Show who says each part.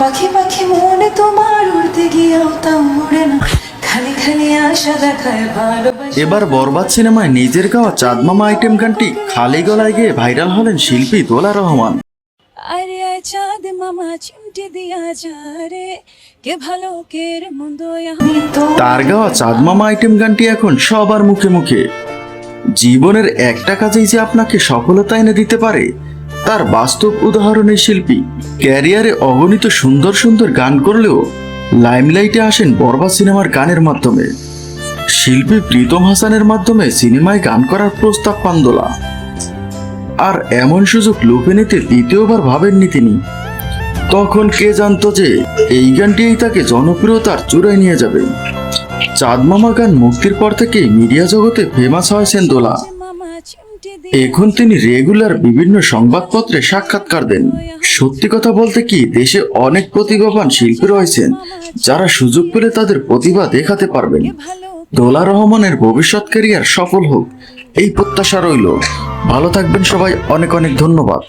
Speaker 1: পাখি পাখি মনে তোমার উড়তে গিয়েও তাও উড়ে না। খালি খালি আশা দেখায় ভালোবাসা।
Speaker 2: এবার বরবাদ সিনেমায় নিজের গাওয়া চাঁদমামা আইটেম গানটি খালি গলায় গিয়ে ভাইরাল হলেন শিল্পী দোলা রহমান।
Speaker 1: আরে চাঁদ মামা চিমটি দিয়া যা রে। কে ভালো কে রে মন্দ তো
Speaker 2: তার গাওয়া চাঁদমামা আইটেম গানটি এখন সবার মুখে মুখে। জীবনের একটা কাজেই যে আপনাকে সফলতা এনে দিতে পারে তার বাস্তব উদাহরণের শিল্পী। ক্যারিয়ারে অগণিত সুন্দর সুন্দর গান করলেও লাইমলাইটে আসেন বরবাদ সিনেমার গানের মাধ্যমে। শিল্পী প্রীতম হাসানের মাধ্যমে সিনেমায় গান করার প্রস্তাব পান দোলা। আর এমন সুযোগ লুপে নিতে দ্বিতীয়বার ভাবেননি তিনি। তখন কে জানতো যে এই গানটিই তাকে জনপ্রিয়তার চূড়ায় নিয়ে যাবে। চাঁদমামা গান মুক্তির পর থেকে মিডিয়া জগতে ফেমাস হয়েছেন দোলা। এখন তিনি রেগুলার বিভিন্ন সংবাদপত্রে সাক্ষাৎকার দেন। সত্যি কথা বলতে কি দেশে অনেক প্রতিভাবান শিল্পী রয়েছেন যারা সুযোগ পেলে তাদের প্রতিভা দেখাতে পারবেন। দোলা রহমানের ভবিষ্যৎ ক্যারিয়ার সফল হোক এই প্রত্যাশা রইল। ভালো থাকবেন সবাই অনেক অনেক ধন্যবাদ।